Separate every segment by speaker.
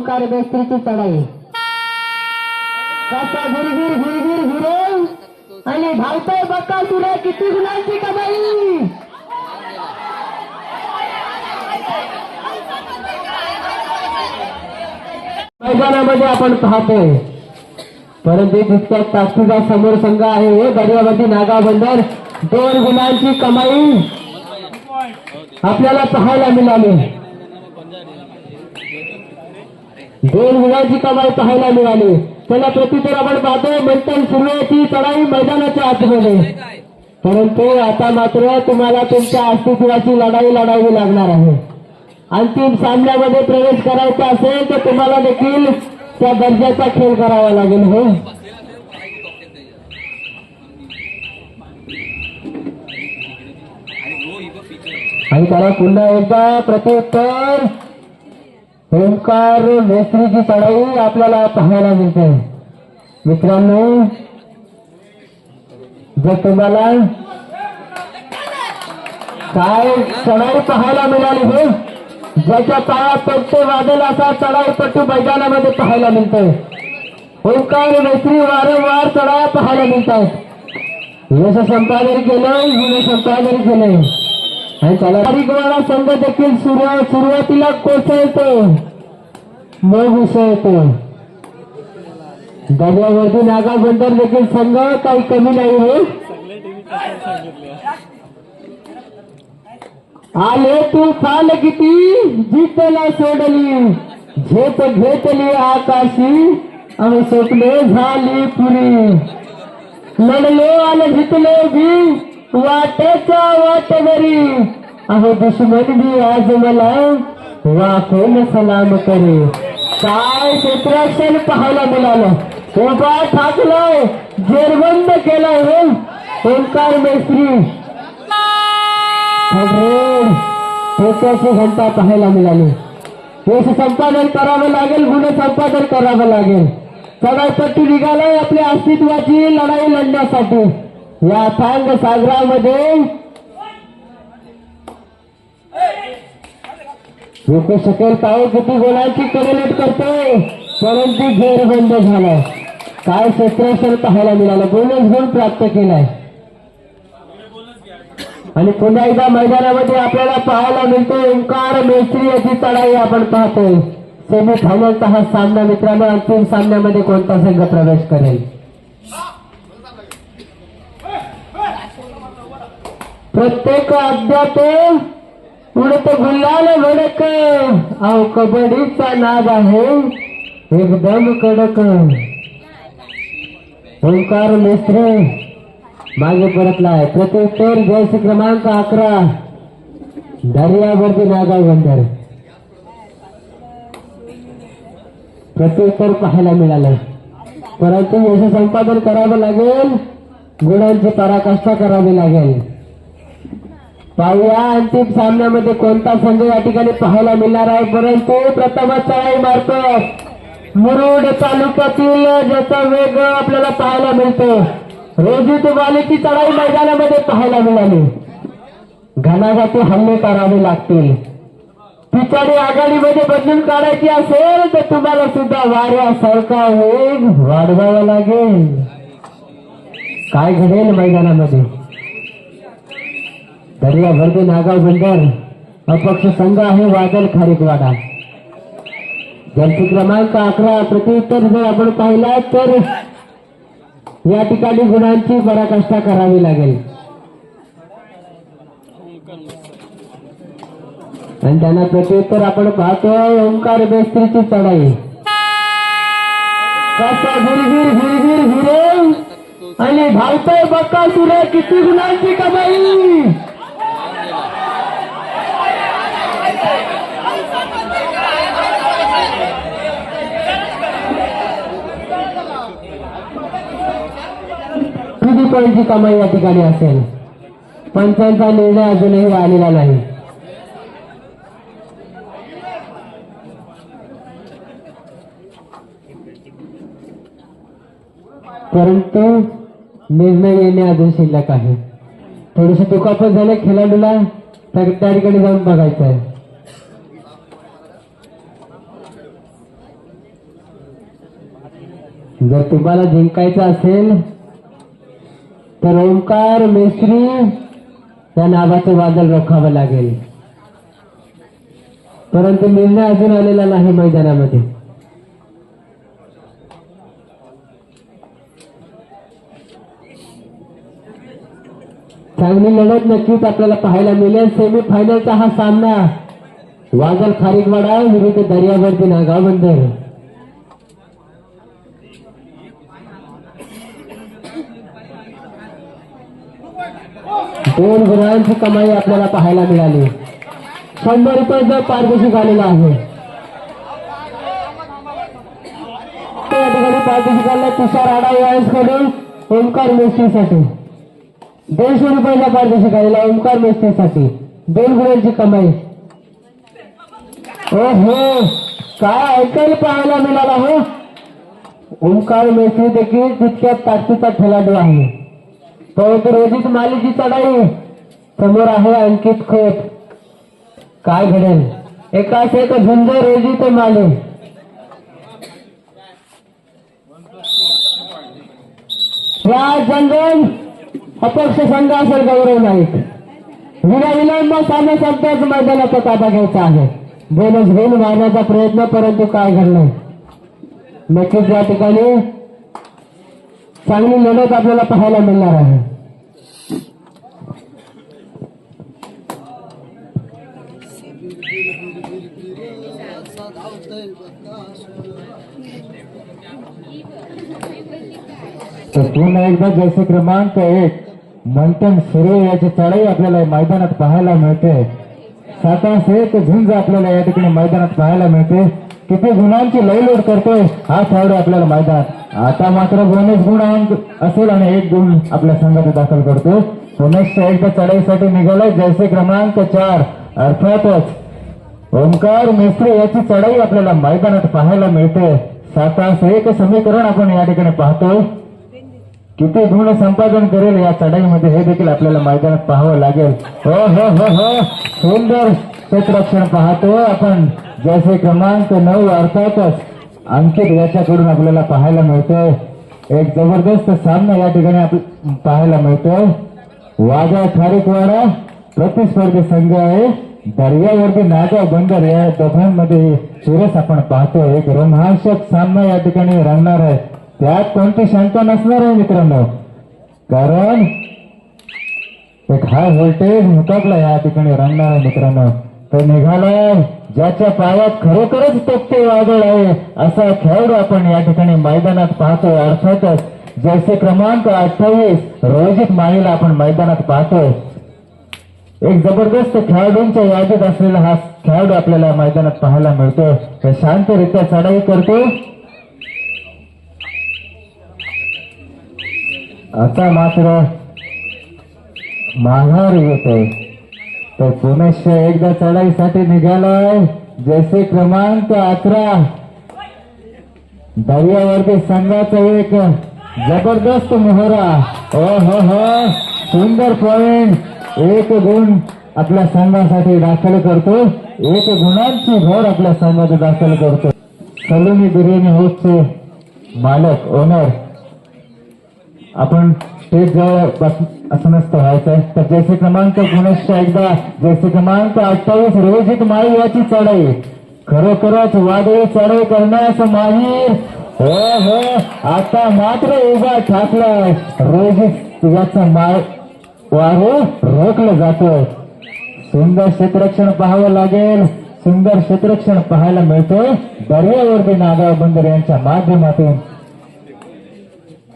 Speaker 1: ओंकार बेस्त्रीची चढाई. कसा गिरगिर गिरगिर गिरे. आणि धावतोय बक्का तुला किती गुणांची कमाई? मैदानामध्ये आपण पाहतोय परंतु तितक्या ताकदीचा समोर संघ आहे. हे दर्यावरती नागा बंदर दोन गुणांची कमाई. आपल्याला पाहायला मिळाली. दोन गुणांची कमाई पाहायला मिळाली. त्याला प्रत्युत्तर आपण पाहतो मंथन सुरुवाती चढाई मैदानाच्या आतमध्ये. परंतु आता मात्र तुम्हाला तुमच्या अस्तित्वाची लढाई लढावी लागणार आहे. अंतिम सामन्यामध्ये प्रवेश करायचा असेल तर तुम्हाला देखील त्या दर्जाचा खेळ करावा लागेल हो? आणि त्याला पुन्हा एकदा प्रत्युत्तर. ओंकार मेस्त्रीची चढाई आपल्याला पाहायला मिळते. मित्रांनो जर तुम्हाला काय चढाई पाहायला मिळाली हे ज्याच्या पायात पट्टे वादल असा चढाई पट्टू मैदानामध्ये पाहायला मिळतोय. ओंकार मैत्री वारंवार चढाया पाहायला मिळतात. यश संपादन केलं गुण संपादन केलंय आणि संघ देखील सुरुवात सुरुवातीला कोसळतो. मग उसळतो. दर्यावरती नागाबंदर देखील संघ काही कमी नाही हो आले तू चाल किती? जितला सोडली. झेप घेतली आकाशी. आणि स्वप्ने झाली पुरी. लढलो आणि जितलो बी. अहो, दुश्मन भी आज मला सलाम करे। काय जेरबंद केलाय हो, ओंकार टोक्याची घंटा पाहायला मिळाली संपादन करावं लागेल गुन्हे संपादन करावं लागेल। चढाईपट्टी निघालाय आपल्या अस्तित्वाची लढाई लढण्यासाठी या थांग सागरामध्ये लोक शकेल पाहू किती गोलांची कडेलेट करतोय. परंतु घेर बंद झालाय. काय क्षेत्रक्षण पाहायला मिळालं? बोनस गुण प्राप्त केलाय. आणि पुन्हा एकदा मैदानामध्ये आपल्याला पाहायला मिळतो ओंकार मेस्त्री याची चढाई आपण पाहतोय सेमी फायनलचा हा सामना मित्रांनो अंतिम सामन्यामध्ये कोणता संघ प्रवेश करेल? प्रत्येक अद्याप उडत गुल्लाल भडक. अहो कबड्डीचा नाद आहे. एकदम कडक. ओंकार मिस्त्र मागे परतलाय. प्रत्युत्तर जयसी क्रमांक अकरा. दर्यावरती नागाव बंदर प्रत्युत्तर पाहायला मिळालं. परंतु यश संपादन करावं लागेल. गुणांची पराकाष्ठा करावी लागेल. पाहूया अंतिम सामन्यामध्ये कोणता संघ या ठिकाणी पाहायला मिळणार आहे? परंतु प्रथमच चढाई मारतो. मुरुड तालुक्यातील ज्याचा वेग आपल्याला पाहायला मिळतो. रोजी वालीची चढाई मैदानामध्ये पाहायला मिळाली. घनाघाती हल्ले करावे लागतील. पिछाडी आघाडीमध्ये बदलून काढायची असेल तर तुम्हाला सुद्धा वाऱ्यासारखा वेग वाढवावा लागेल. काय घडेल मैदानामध्ये? दर्या वर्दी नागाव बंदर अपक्ष संघ आहे वादल खारेकवाडा. जलसी क्रमांक अकरा प्रत्युत्तर जर आपण पाहिला तर या ठिकाणी गुणांची पराकाष्ठा करावी लागेल. आणि त्यांना प्रत्युत्तर आपण पाहतो ओंकार बेस्त्रीची चढाई. आणि धावतोय बक्का तुला किती गुणांची कमाई. पॉईंटची कमाई या ठिकाणी असेल. पंचांचा निर्णय अजूनही आलेला नाही. परंतु निर्णय येणे अजून शिल्लक आहे. थोडस दुखापत झाले खेळाडूला तर त्या ठिकाणी जाऊन बघायचं आहे जर तुम्हाला जिंकायचं असेल तर ओंकार मेस्त्री या नावाचं वादळ रोखावं लागेल. परंतु निर्णय अजून आलेला नाही मैदानामध्ये. चांगली लढत नक्कीच आपल्याला पाहायला मिळेल. सेमी फायनलचा हा सामना. वादळ खारीकवाडा विरुद्ध दर्यावरती नागाव बंदर दोन गुणांची कमाई आपल्याला पाहायला मिळाली. शंभर रुपयाचा पारितोषिक आलेला आहे. त्या ठिकाणी पारितोषिकाला तुषार आडा कडून ओंकार मेस्टीसाठी दोनशे रुपयाचा पारितोषिक आलेला ओंकार मेस्टीसाठी दोन गुणांची कमाई. ओ हो काय ऐकायला पाहायला मिळाला हो? ओंकार मेस्त्री देखील तितक्या ताकदीचा खेळाडू आहे. परंतु रोजित मालीची चढाई. समोर आहे अंकित खोत काय घडेल? एकाच एक झुंज रोजित माले या जंगल अपक्ष संघ असेल गौरव नाईक. विना विलंब सामने संपताच मैदानाचा ताबा घ्यायचा आहे. बोनस घेऊन मारण्याचा प्रयत्न परंतु काय घडलं? नक्कीच या ठिकाणी चांगली लढत आपल्याला पाहायला मिळणार आहे.
Speaker 2: तर पुन्हा एकदा जैसे क्रमांक एक मंथन सुरू याची चढाई आपल्याला मैदानात पाहायला मिळते. सातास एक झुंज आपल्याला या ठिकाणी मैदानात पाहायला मिळते. किती गुणांची लयलोट करतोय हा खेळाडू आपल्याला मैदान आता मात्र बोनस गुणांक असेल आणि एक गुण आपल्या संघात दाखल करतो. पुनश्च एकदा चढाईसाठी निघालाय जैसे क्रमांक चार अर्थातच ओंकार मेस्त्री याची चढाई आपल्याला मैदानात पाहायला मिळते. सातास एक समीकरण आपण या ठिकाणी पाहतोय. किती गुण संपादन करेल या चढाईमध्ये हे देखील आपल्याला मैदानात पाहावं लागेल. हो हो हो हो. सुंदर क्षेत्ररक्षण पाहतो आपण. जसे क्रमांक नऊ अर्थातच अंकित याच्याकडून आपल्याला पाहायला मिळतोय. एक जबरदस्त सामना या ठिकाणी पाहायला मिळतोय. वाजा खारीकवाडा प्रतिस्पर्धी संघ आहे. दर्यावरती नागाव बंदर या दोघांमध्ये सुरेश आपण पाहतोय. एक रोमांचक सामना या ठिकाणी रंगणार आहे. त्यात कोणती शंका नसणार आहे मित्रांनो? कारण एक हाय व्होल्टेज मुकाबला या ठिकाणी रंगणार आहे मित्रांनो. तो निघालाय ज्याच्या पायात खरोखरच तोपते वादळ आहे असा खेळाडू आपण या ठिकाणी मैदानात पाहतोय. अर्थातच जैसे क्रमांक अठ्ठावीस रोजित माळीला आपण मैदानात पाहतोय. एक जबरदस्त खेळाडूंच्या यादीत असलेला हा खेळाडू आपल्याला मैदानात पाहायला मिळतो. तर शांतरित्या चढाई करतो. आता मात्र माघार येतोय. तर पुनश्च एकदा चढाईसाठी निघालाय. जैसे क्रमांक अकरा. दर्यावरती संघाचा एक जबरदस्त मोहरा. ओ हो हो सुंदर पॉइंट एक गुण आपल्या संघासाठी दाखल करतो. एक गुणांची भर आपल्या संघात दाखल करतो. सलोनी बिर्याणी हाऊसचे मालक ओनर आपण स्टेज जवळ बस असं नसतं व्हायचंय तर जैसे क्रमांक पुनश्च एकदा जैसे क्रमांक अठ्ठावीस रोजित माळी याची चढाई. खरोखरच वादळी चढाई करण्यास माहीर. हो हो आता मात्र उभा ठाकलाय. रोजित याचा माळ वारू रोखलं जातोय सुंदर क्षेत्ररक्षण पाहावं लागेल. सुंदर क्षेत्ररक्षण पाहायला मिळतोय. दर्यावरती नागाव बंदर यांच्या माध्यमातून.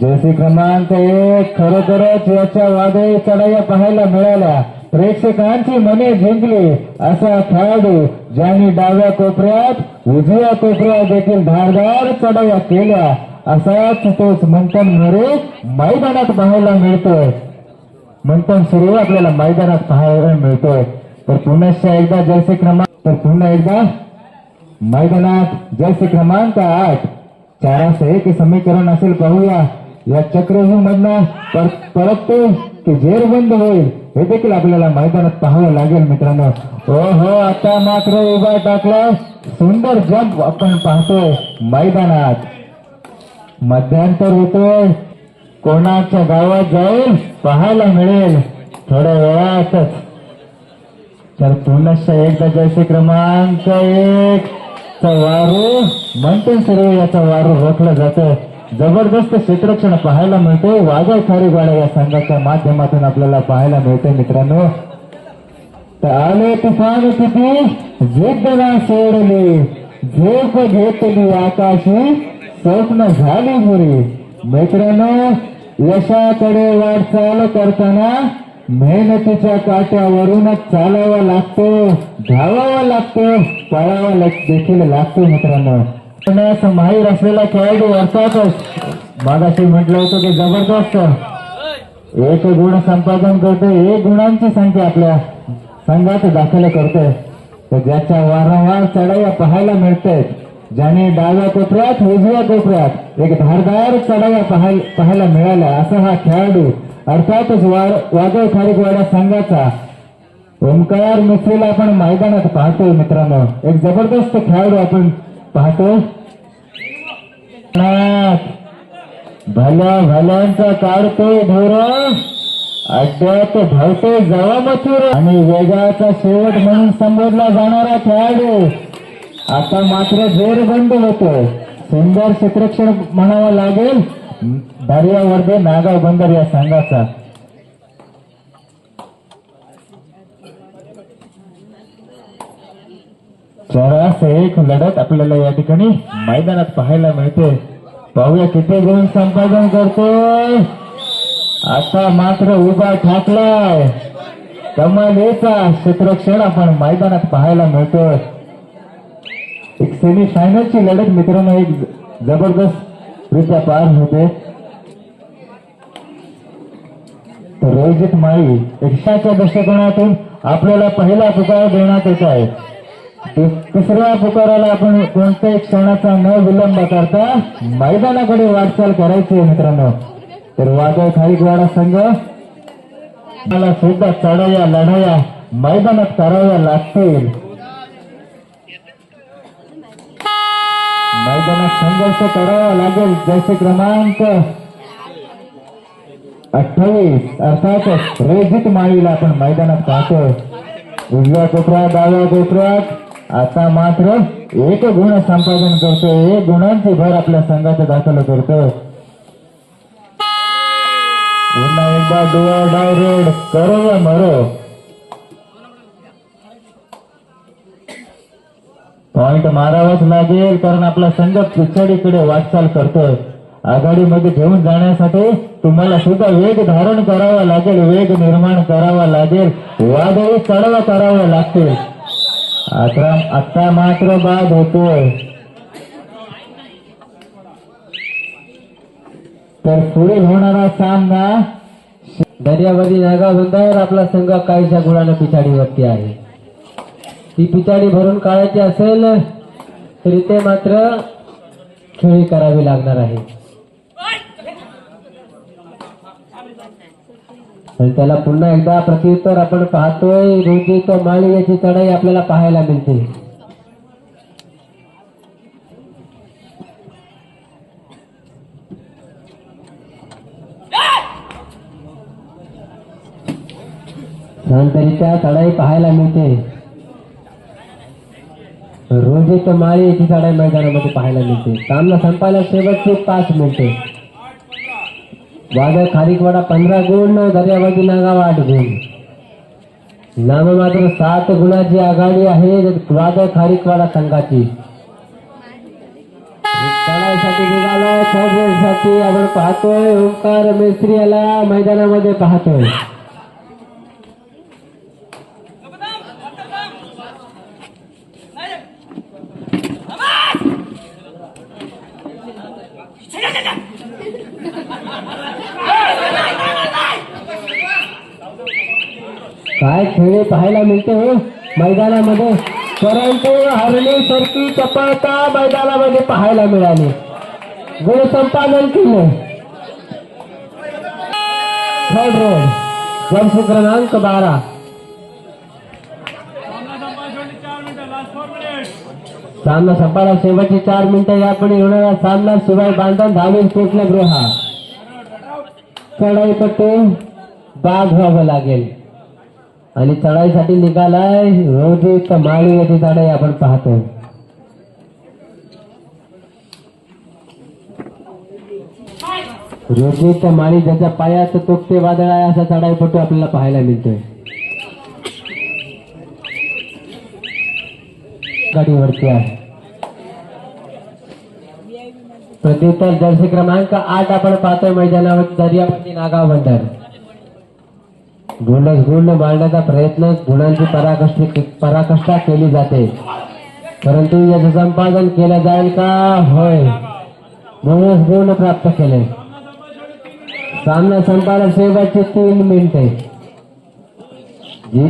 Speaker 2: जैसे क्रमांक एक खरोखरच याच्या वादळी चढाया पाहायला मिळाल्या. प्रेक्षकांची मने जिंकली असा खेळाडू ज्यांनी डाव्या कोपऱ्यात उजव्या कोपऱ्यात देखील धारदार चढाया केल्या. असाच तोच मंथन मोरे मैदानात पाहायला मिळतोय. मंथन सुरू आपल्याला मैदानात पाहायला मिळतोय. तर पुनश्च एकदा जैसे क्रमांक तर पुन्हा एकदा मैदानात जैसे क्रमांक आठ. चाराशे एक समीकरण असेल पाहूया. या चक्रव्यूह मधनं पर परत ते जेर बंद होईल हे देखील आपल्याला मैदानात पाहावं लागेल मित्रांनो. हो हो आता मात्र उभा टाकला. सुंदर जंप आपण पाहतोय मैदानात. मध्यांतर होतोय. कोणाच्या गावात जाईल पाहायला मिळेल. थोड्या वेळातच. तर पुनश्च एकदा जैसे क्रमांक एक चा वारू म्हणते सर्व याचा वारू रोखलं जातोय. जबरदस्त क्षेत्रक्षण पाहायला मिळते वाजा खारी गाड्या या संघाच्या माध्यमातून आपल्याला पाहायला मिळते मित्रांनो. तर आले तुफान किती? जिद्दला सोडली. झोप घेतली आकाशी. स्वप्न झाली मुरी. मित्रांनो यशाकडे वाटचाल करताना मेहनतीच्या काट्यावरूनच चालावा लागतो धावावा लागतो पळावा देखील लागतो मित्रांनो. माहीर असलेला खेळाडू अर्थातच मागाशी म्हटलं होतं की जबरदस्त. एक गुण संपादन करतोय एक गुणांची संख्या आपल्या संघात दाखल करतोय. तर ज्याच्या वारंवार चढाया पाहायला मिळतायत ज्याने डाव्या कोपऱ्यात उजव्या कोपऱ्यात एक धारदार चढाया पाहायला मिळाल्या असा हा खेळाडू अर्थातच वार वादळ खारीकवाडा संघाचा ओंकार मिस्त्रीला आपण मैदानात पाहतोय मित्रांनो. एक जबरदस्त खेळाडू आपण पाहतो नाथ. भल्या भल्यांचा काढतोय धोरण अड्ड्यात धावतोय जवा मथुर आणि वेगाचा शेवट म्हणून संबोधला जाणारा खेळाडू. आता मात्र जोरबंद होतोय सुंदर क्षेत्रक्षण म्हणावा लागेल. दर्या वर्धे नागाव बंदर या संघाचा. चरास एक लढत आपल्याला या ठिकाणी मैदानात पाहायला मिळते. पाहूया किती गुण संपादन करतोय. आता मात्र उभा ठाकलाय. कमालीचा क्षेत्रक्षण आपण मैदानात पाहायला मिळतोय. एक सेमी फायनलची लढत मित्रांनो एक जबरदस्त रित्या पार होते. तर रोहित माळी एकशाच्या दृष्टिकोनातून आपल्याला पहिला पुकार देण्यात येत आहे. तिसऱ्या पुकाराला आपण कोणत्याही क्षणाचा न विलंब करता मैदानाकडे वाटचाल करायची मित्रांनो. तर वादळ खारीकवाडा संघ. मला सुद्धा चढाया लढाया मैदानात कराव्या लागतील. मैदानात संघर्ष करावा लागेल. जसे क्रमांक अठ्ठावीस अर्थातच रेजित माळीला आपण मैदानात पाहतो उजव्या कोपऱ्यात डाव्या कोपऱ्यात. आता मात्र एक गुण संपादन करतो एक गुणांची भर आपल्या संघात दाखल करतो पुन्हा एकदा डोळा डाय रोड करो व मरो पॉइंट मारावाच लागेल कारण आपला संघ पिछाडीकडे वाटचाल करतोय. आघाडीमध्ये घेऊन जाण्यासाठी तुम्हाला सुद्धा वेग धारण करावा लागेल वेग निर्माण करावा लागेल. वादळी चढवा कराव्या लागतील. आता आता मात्र बाद होतोय. तर पुढे होणारा सामना
Speaker 1: दर्यावादी नागाव बंदावर आपला संघ काहीशा गुणानं पिछाडीवरती आहे. ती पिछाडी भरून काढायची असेल तर इथे मात्र खेळी करावी लागणार आहे. पण त्याला पुन्हा एकदा प्रत्युत्तर आपण पाहतोय. रोजी तो माळी याची चढाई आपल्याला पाहायला मिळते. नंतरीच्या चढाई पाहायला मिळते. रोजी तो माळी याची चढाई मैदानामध्ये पाहायला मिळते. सामना संपायला शेवटचे पाच मिनिटे. वादळ खारीकवाडा पंधरा गुण दर्यावादी नागाव आठ गुण नाम मात्र सात गुणाची आघाडी आहे वादळ खारीकवाडा संघाची. निघाला साठी आपण पाहतोय ओंकार मेस्त्री याला मैदानामध्ये पाहतोय. मैदानामध्ये परंतु हरणी सरकी चपळता मैदानामध्ये पाहायला मिळाली. गुण संपादन केले. थर्ड रोड वर्ष क्रमांक बारा. सामना संपायला शेवटची चार मिनिटं यापुढे होणारा सामना शिवाय बांधून धावील कोटला गृहा चढाई पट्टू बाग व्हावं लागेल. आणि चढाईसाठी निघालाय. रोजी माळी येते चढाई आपण पाहतोय रोजी माळी ज्याच्या पायात तुकते वादळ आहे असा चढाईपटू आपल्याला पाहायला मिळतोय. गाडीवरती आहे. प्रत्युत्तर जर्सी क्रमांक आठ आपण पाहतोय मैदानावर दर्यावरती नागाव बंदर गुणच गुण मांडण्याचा प्रयत्न गुणांची पराकष्ट पराकष्ठा केली जाते. परंतु याचं संपादन केलं जाईल का? होय. म्हणूनच गुण प्राप्त केले. सामना संपायला शेवटचे तीन मिनिटे. जी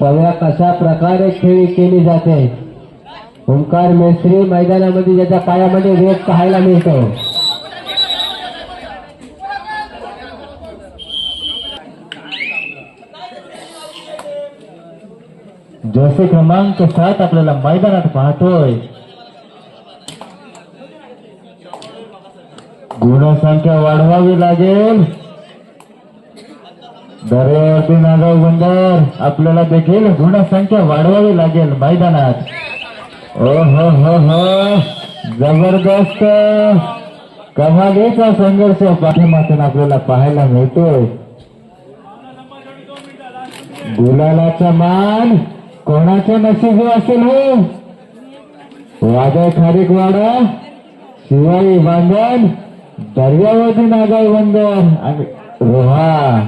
Speaker 1: पव्या कशा प्रकारे खेळी केली जाते? ओंकार मेस्त्री मैदानामध्ये ज्याच्या पायामध्ये वेग पाहायला मिळतो.
Speaker 2: जसे क्रमांक सात आपल्याला मैदानात पाहतोय गुणसंख्या वाढवावी लागेल। दर्यावरती नागाव बंदर आपल्याला देखील गुणसंख्या वाढवावी लागेल मैदानात। ओ हो हो हो जबरदस्त। कमालीचा संघर्ष पाठीमातून आपल्याला पाहायला मिळतोय। गुलालाचा मान कोणाच्या नशिबी असेल हो वादळ खारीकवाडा शिवाई बांधण दर्यावती नागाई बंदर आणि रोहा.